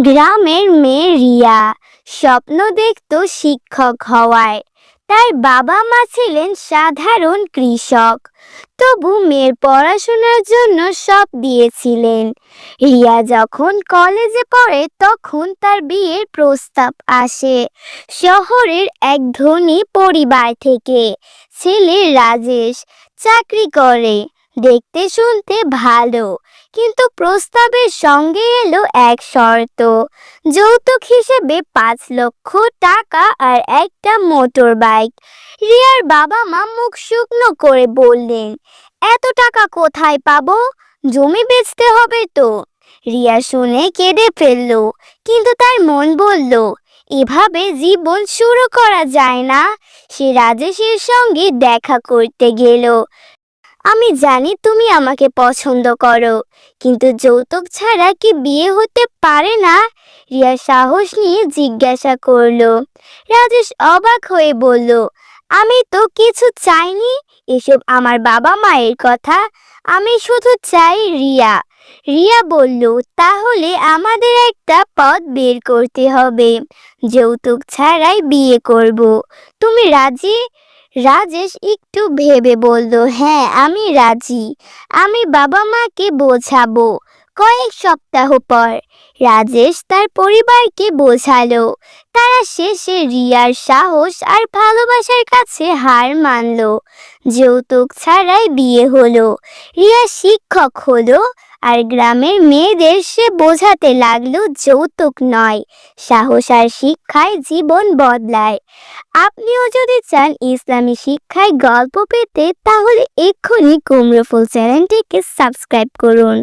গ্রামের মেয়ে রিয়া স্বপ্ন দেখত শিক্ষক হওয়ায়। তার বাবা মা ছিলেন সাধারণ কৃষক। তবু মেয়ের পড়াশোনার জন্য সব দিয়েছিলেন। রিয়া যখন কলেজে পড়ে তখন তার বিয়ের প্রস্তাব আসে শহরের এক ধনী পরিবার থেকে। ছেলে রাজেশ চাকরি করে। দেখতে শুনতে ভালো। কিন্তু প্রস্তাবের সঙ্গে এলো এক শর্ত। যৌতুক হিসেবে পাঁচ লক্ষ টাকা আর একটা মোটর বাইক রিয়ার বাবা মা মুখ শুকনো করে বললেন, এত টাকা কোথায় পাবো? জমি বেচতে হবে তো। রিয়া শুনে কেঁদে ফেলল, কিন্তু তার মন বলল, এভাবে জীবন শুরু করা যায় না। সে রাজেশের সঙ্গে দেখা করতে গেল। আমি জানি তুমি আমাকে পছন্দ করো, কিন্তু যৌতুক ছাড়া কি বিয়ে হতে পারে না? রিয়া সাহস নিয়ে জিজ্ঞাসা করল। রাজেশ অবাক হয়ে বলল, আমি তো কিছু চাইনি। এসব আমার বাবা মায়ের কথা। আমি শুধু চাই রিয়া। রিয়া বলল, তাহলে আমাদের একটা পথ বের করতে হবে। যৌতুক ছাড়াই বিয়ে করব। তুমি রাজি? রাজেশ একটু ভেবে বলল হ্যাঁ আমি রাজি। আমি বাবা মাকে বোঝাবো কয়েক সপ্তাহ পর। রাজেশ তার পরিবারকে বোঝালো। তারা শেষে রিয়ার সাহস আর ভালোবাসার কাছে হার মানল। যৌতুক ছাড়াই বিয়ে হলো। রিয়া শিক্ষক হলো আর গ্রামের মেয়েদের সে বোঝাতে লাগল যৌতুক নয়, সাহস আর শিক্ষায় জীবন বদলায়। আপনিও যদি চান ইসলামী শিক্ষায় গল্প পেতে, তাহলে এক্ষুনি কুমড়ো ফুল চ্যানেলটিকে সাবস্ক্রাইব করুন।